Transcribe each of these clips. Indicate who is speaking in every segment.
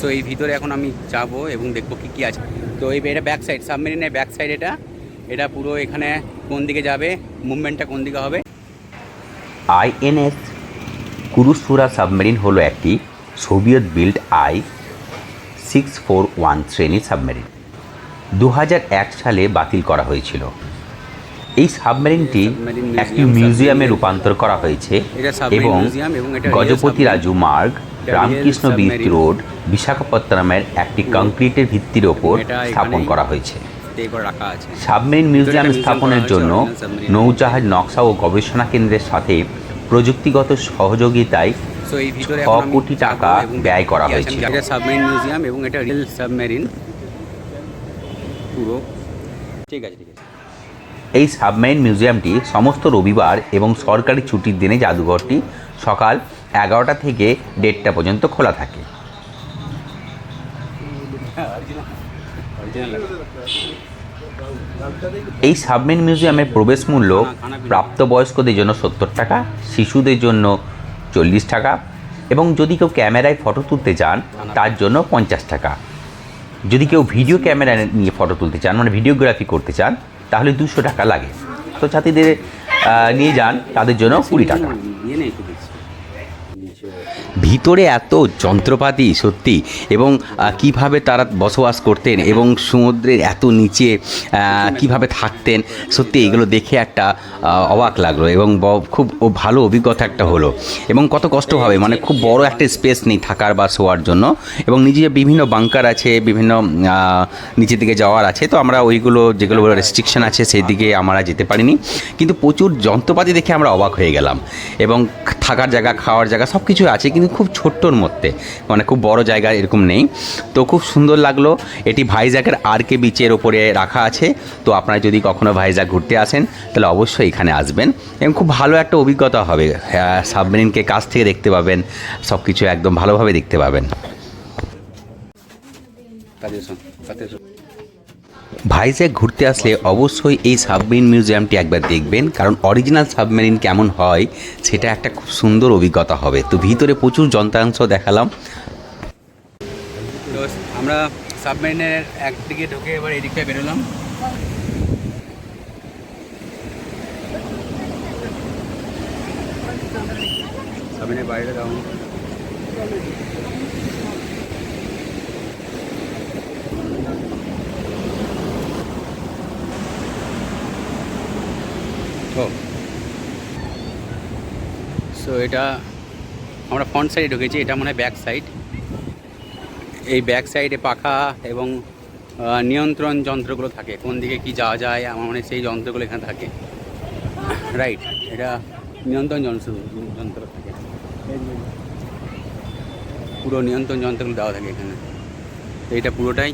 Speaker 1: So এই ভিতরে এখন আমি যাব এবং দেখব কি কি আছে। তো এই এটা ব্যাক সাইড সাবমেরিনের ব্যাক সাইড এটা। এটা পুরো এখানে কোন দিকে যাবে মুভমেন্টটা কোন দিকে হবে?
Speaker 2: আইএনএস কুরুসুরা সাবমেরিন হলো একটি Soviet build I six four one শ্রেণির সাবমেরিন দু হাজার এক সালে বাতিল করা হয়েছিল। এই সাবমেরিনটি একটি
Speaker 1: মিউজিয়ামে
Speaker 2: রূপান্তর করা হয়েছে এবং গজপতি রাজু মার্গ রামকৃষ্ণ
Speaker 1: রিয়েল
Speaker 2: রোড বিশাখাপত্তনমের একটি কংক্রিটের ভিত্তির ওপর স্থাপন করা হয়েছে। সাবমেরিন মিউজিয়াম স্থাপনের জন্য নৌজাহাজ নকশা ও গবেষণা কেন্দ্রের সাথে প্রযুক্তিগত সহযোগিতায় ছ কোটি টাকা ব্যয় করা হয়েছে।
Speaker 1: এটা সাবমেরিন মিউজিয়াম এবং এটা রিয়েল সাবমেরিন পুরো। ঠিক আছে ঠিক আছে।
Speaker 2: এই সাবমেরিন মিউজিয়ামটি সমস্ত রবিবার এবং সরকারি ছুটির দিনে জাদুঘরটি সকাল এগারোটা থেকে দেড়টা পর্যন্ত খোলা থাকে। এই সাবমেরিন মিউজিয়ামের প্রবেশ মূল্য প্রাপ্তবয়স্কদের জন্য সত্তর টাকা, শিশুদের জন্য চল্লিশ টাকা এবং যদি কেউ ক্যামেরায় ফটো তুলতে চান, তার জন্য পঞ্চাশ টাকা। যদি কেউ ভিডিও ক্যামেরা নিয়ে ফটো তুলতে চান মানে ভিডিওগ্রাফি করতে চান, তাহলে দুশো টাকা লাগে। তো ছাত্রীদের নিয়ে যান, তাদের জন্য কুড়ি টাকা
Speaker 1: ইয়ে নেই একটু দেখছি
Speaker 3: ভিতরে এত যন্ত্রপাতি সত্যি এবং কীভাবে তারা বসবাস করতেন এবং সমুদ্রের এত নিচে কীভাবে থাকতেন, সত্যি এগুলো দেখে একটা অবাক লাগল এবং খুব ভালো অভিজ্ঞতা একটা হলো। এবং কত কষ্ট হবে মানে খুব বড় একটা স্পেস নেই থাকার বা শোয়ার জন্য এবং নিজে বিভিন্ন বাংকার আছে, বিভিন্ন নিচের দিকে যাওয়ার আছে, তো আমরা ওইগুলো যেগুলো রেস্ট্রিকশন আছে সেই দিকে আমরা যেতে পারিনি। কিন্তু প্রচুর যন্ত্রপাতি দেখে আমরা অবাক হয়ে গেলাম এবং থাকার জায়গা খাওয়ার জায়গা সব কিছু আছে কিন্তু খুব ছোট্টর মধ্যে। মানে খুব বড় জায়গা এরকম নেই। তো খুব সুন্দর লাগল। এটি ভাইজাগের আর কে বিচের ওপরে রাখা আছে। তো আপনারা যদি কখনো ভাইজাগ ঘুরতে আসেন তাহলে অবশ্যই এখানে আসবেন। এবং খুব ভালো একটা অভিজ্ঞতা হবে। হ্যাঁ, সাবমেরিনকে কাছ থেকে দেখতে পাবেন সব কিছু একদম ভালোভাবে দেখতে পাবেন। ভাইজ্যাগ ঘুরতে আসলে অবশ্যই এই সাবমেরিন মিউজিয়ামটি একবার দেখবেন, কারণ অরিজিনাল সাবমেরিন কেমন হয় সেটা একটা খুব সুন্দর অভিজ্ঞতা হবে। তো ভিতরে প্রচুর যন্ত্রাংশ দেখালাম।
Speaker 1: আমরা সাবমেরিনের একদিকে ঢুকে এবার এদিকটা বেরোলাম। সাবমেরিনের বাইরে দাও ও সো এটা আমরা ফ্রন্ট সাইডে ঢুকেছি, এটা মনে হয় ব্যাক সাইড এই ব্যাক সাইডে পাখা এবং নিয়ন্ত্রণ যন্ত্রগুলো থাকে, কোন দিকে কি যাওয়া যায়, আমার মনে সেই যন্ত্রগুলো এখানে থাকে। রাইট এটা নিয়ন্ত্রণ যন্ত্র যন্ত্র থাকে। পুরো নিয়ন্ত্রণ যন্ত্রগুলো দেওয়া থাকে এখানে। তো এটা পুরোটাই।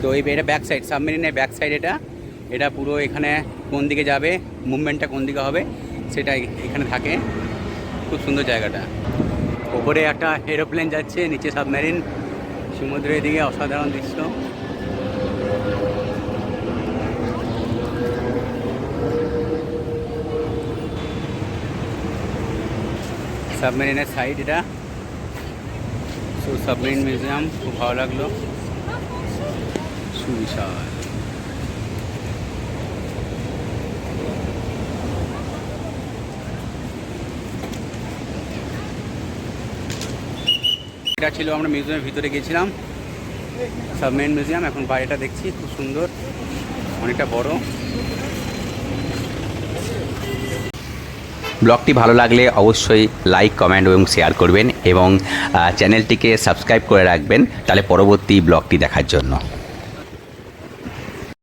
Speaker 1: তো এই এটা ব্যাক সাইড সাবমেরিনের ব্যাক সাইড এটা এটা পুরো এখানে কোন দিকে যাবে মুভমেন্টটা কোন দিকে হবে সেটা এখানে থাকে। খুব সুন্দর জায়গাটা। ওপরে একটা এরোপ্লেন যাচ্ছে, নিচে সাবমেরিন সমুদ্রের দিকে অসাধারণ দৃশ্য। সাবমেরিনের সাইড এটা। সাবমেরিন মিউজিয়াম খুব ভালো লাগল। সুবিশাল। এটা ছিল আমরা মিউজিয়ামের ভিতরে গেছিলাম সাবমেরিন মিউজিয়াম এখন বাইরেটা দেখছি, খুব সুন্দর, অনেকটা বড়।
Speaker 3: ব্লগটি ভালো লাগলে অবশ্যই লাইক, কমেন্ট এবং শেয়ার করবেন এবং চ্যানেলটিকে সাবস্ক্রাইব করে রাখবেন, তাহলে পরবর্তী ব্লগটি দেখার জন্য।